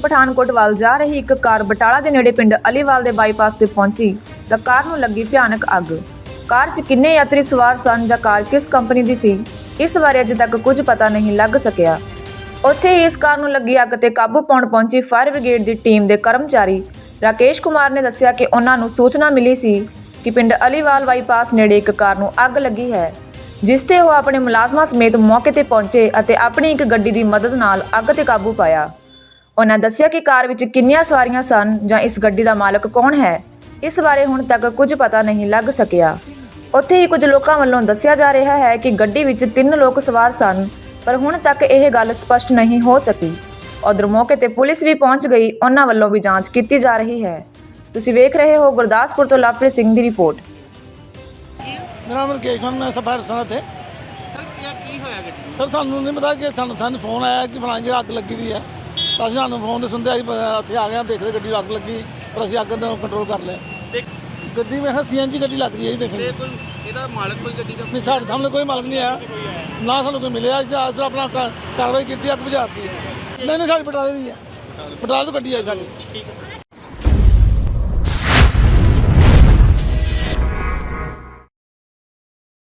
ਪਠਾਨਕੋਟ ਵੱਲ ਜਾ ਰਹੀ ਇੱਕ ਕਾਰ ਬਟਾਲਾ ਦੇ ਨੇੜੇ ਪਿੰਡ ਅਲੀਵਾਲ ਦੇ ਬਾਈਪਾਸ ਤੇ ਪਹੁੰਚੀ। ਤਾਂ ਕਾਰ ਨੂੰ ਲੱਗੀ ਭਿਆਨਕ ਅੱਗ। ਕਾਰ 'ਚ ਕਿੰਨੇ ਯਾਤਰੀ ਸਵਾਰ ਸਨ ਜਾਂ ਕਾਰ ਕਿਸ ਕੰਪਨੀ ਦੀ ਸੀ, ਇਸ ਬਾਰੇ ਅਜੇ ਤੱਕ ਕੁਝ ਪਤਾ ਨਹੀਂ ਲੱਗ ਸਕਿਆ। ਉੱਥੇ ਹੀ ਇਸ ਕਾਰ ਨੂੰ ਲੱਗੀ ਅੱਗ ਤੇ ਕਾਬੂ ਪਾਉਣ ਪਹੁੰਚੀ ਫਾਇਰ ਬ੍ਰਿਗੇਡ ਦੀ ਟੀਮ ਦੇ ਕਰਮਚਾਰੀ। ਰਾਕੇਸ਼ ਕੁਮਾਰ ਨੇ ਦੱਸਿਆ ਕਿ ਉਹਨਾਂ ਨੂੰ ਸੂਚਨਾ ਮਿਲੀ ਸੀ ਕਿ ਪਿੰਡ ਅਲੀਵਾਲ ਬਾਈਪਾਸ ਨੇੜੇ ਇੱਕ ਕਾਰ ਨੂੰ ਅੱਗ ਲੱਗੀ ਹੈ, ਜਿਸ ਤੇ ਉਹ ਆਪਣੇ ਮੁਲਾਜ਼ਮਾਂ ਸਮੇਤ ਮੌਕੇ ਤੇ ਪਹੁੰਚੇ ਅਤੇ ਆਪਣੀ ਇੱਕ ਗੱਡੀ ਦੀ ਮਦਦ ਨਾਲ ਅੱਗ ਤੇ ਕਾਬੂ ਪਾਇਆ। ਉਹਨਾਂ ਦੱਸਿਆ ਕਿ ਕਾਰ ਵਿੱਚ ਕਿੰਨੀਆਂ ਸਵਾਰੀਆਂ ਸਨ ਜਾਂ ਇਸ ਗੱਡੀ ਦਾ ਮਾਲਕ ਕੌਣ ਹੈ? ਇਸ ਬਾਰੇ ਹੁਣ ਤੱਕ ਕੁਝ ਪਤਾ ਨਹੀਂ ਲੱਗ ਸਕਿਆ। ਉੱਥੇ ਹੀ ਕੁਝ ਲੋਕਾਂ ਵੱਲੋਂ ਦੱਸਿਆ ਜਾ ਰਿਹਾ ਹੈ ਕਿ ਗੱਡੀ ਵਿੱਚ ਤਿੰਨ ਲੋਕ ਸਵਾਰ ਸਨ ਪਰ ਹੁਣ ਤੱਕ ਇਹ ਗੱਲ ਸਪਸ਼ਟ ਨਹੀਂ ਹੋ ਸਕੀ। ਉਧਰ ਮੌਕੇ ਤੇ ਪੁਲਿਸ ਵੀ ਪਹੁੰਚ ਗਈ ਉਹਨਾਂ ਵੱਲੋਂ ਵੀ ਜਾਂਚ ਕੀਤੀ ਜਾ ਰਹੀ ਹੈ। ਤੁਸੀਂ ਵੇਖ ਰਹੇ ਹੋ ਗੁਰਦਾਸਪੁਰ ਤੋਂ ਲਵਪ੍ਰੀਤ ਸਿੰਘ ਦੀ ਰਿਪੋਰਟ। ਮੇਰਾ ਨਾਮ ਰਕੇਸ਼ ਖਾਨ ਮੈਂ ਸਫਾਇਰ ਸਨ ਇੱਥੇ। ਸਰ ਕੀ ਹੋਇਆ ਗੱਡੀ ਸਰ ਸਾਨੂੰ ਨਹੀਂ ਪਤਾ ਕਿ ਸਾਨੂੰ ਸਾਨੂੰ ਫੋਨ ਆਇਆ ਕਿ ਫਲਾਣੀ ਜਗ੍ਹਾ ਅੱਗ ਲੱਗੀ ਦੀ ਹੈ। ਤਾਂ ਅਸੀਂ ਸਾਨੂੰ ਫੋਨ ਤੇ ਸੁਣਦੇ ਅਸੀਂ ਉੱਥੇ ਆ ਗਏ ਹਾਂ, ਦੇਖਦੇ ਗੱਡੀ ਅੱਗ ਲੱਗੀ ਪਰ ਅਸੀਂ ਅੱਗ ਨੂੰ ਕੰਟਰੋਲ ਕਰ ਲਿਆ। ਗੱਡੀ ਮੈਂ ਸੀਐਨਜੀ ਗੱਡੀ ਲੱਗ ਰਹੀ ਹੈ ਜੀ ਦੇਖੋ ਤੇ ਕੋਈ ਇਹਦਾ ਮਾਲਕ ਕੋਈ ਗੱਡੀ ਦਾ ਨਹੀਂ ਸਾਡੇ ਸਾਹਮਣੇ ਕੋਈ ਮਾਲਕ ਨਹੀਂ ਆਇਆ। ਨਾ ਸਾਨੂੰ ਕੋਈ ਮਿਲਿਆ ਅਸੀਂ ਆਸਰਾ ਆਪਣਾ ਕਾ- ਕਾਰਵਾਈ ਕੀਤੀ ਅੱਗ ਬੁਝਾਤੀ ਹੈ ਨਹੀਂ ਨਹੀਂ ਸਾਡੀ ਪਟਾਲੇ ਦੀ ਹੈ। ਪਟਾਲੇ ਤੋਂ ਗੱਡੀ ਹੈ ਸਾਡੀ। ਠੀਕ ਹੈ।